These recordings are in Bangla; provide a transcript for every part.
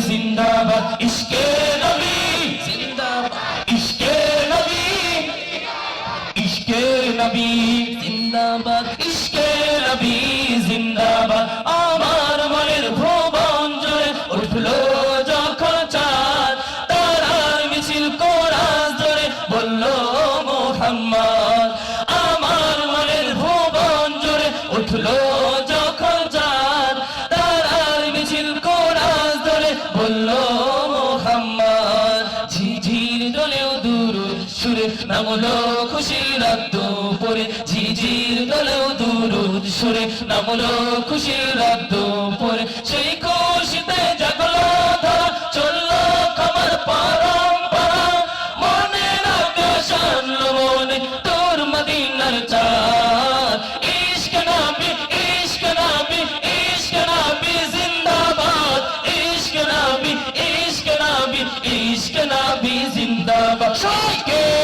জিন্দাবাদ ইশকে আমার মনের ভুবন জলে উঠল যখন চাঁদ। তারার মিছিল কোরাস ধরে বলল মোহাম্মদ নামলো খুশি রাত পরে ঝিঝির দলেও দূর সুরে। নামলো খুশি রাত পরে সেই খুশিতে জাগলো ধরা, চলল খাবার পরম্পরা মনে আনলো মনে তোর মদিনার চাঁদ। ইশক নবী ইশক নবী ইশক নবী জিন্দাবাদ। ইশক নবী ইশক নবী ইশক নবী জিন্দাবাদ। ইশকে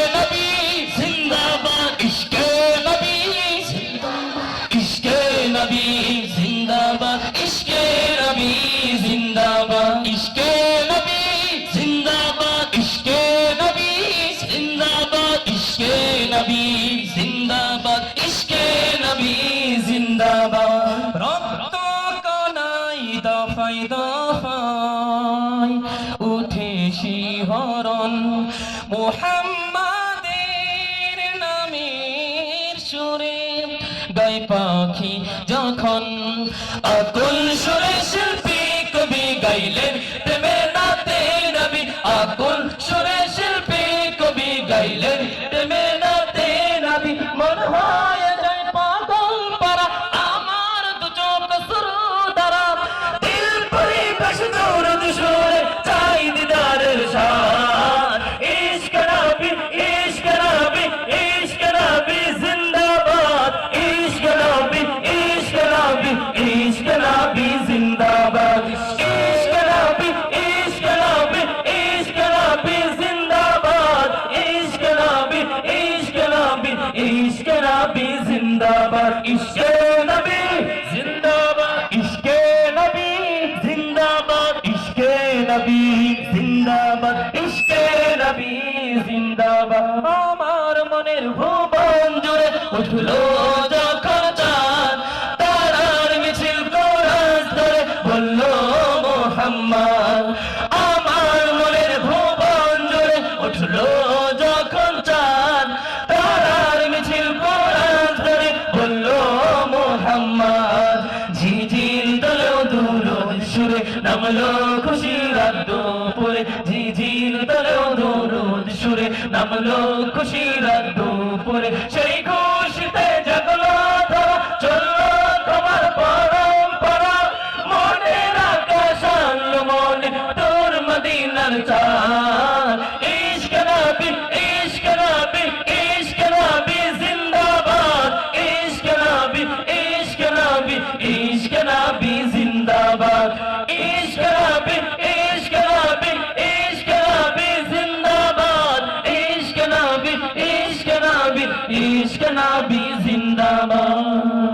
নবী জিন্দাবাদ, ইশকে নবী জিন্দাবাদ। রক্ত কনাই দফাই দফাই উঠে শিহরণ মোহাম্মদের নামের সুরে গাই পাখি যখন। আকুল সুরে শিল্পী কবি গাইলেন প্রেমে নাতে রবি আকুল সুরে আমার মনের ভুবন জুড়ে উঠল যখন চাঁদ তারার মিছিল কোরআন ধরে বলল মোহাম্মদ। নামলো খুশির দুপুরে, ঝিঝির তলেও দরুদ সুরে। নামলো খুশির দুপুরে, সেই খুশিতে জাগলো ধরা, চলল তোমার পরম্পরা। মনের আকাশ আনলো মনে তোর মদিনার চাল ইশকে নবী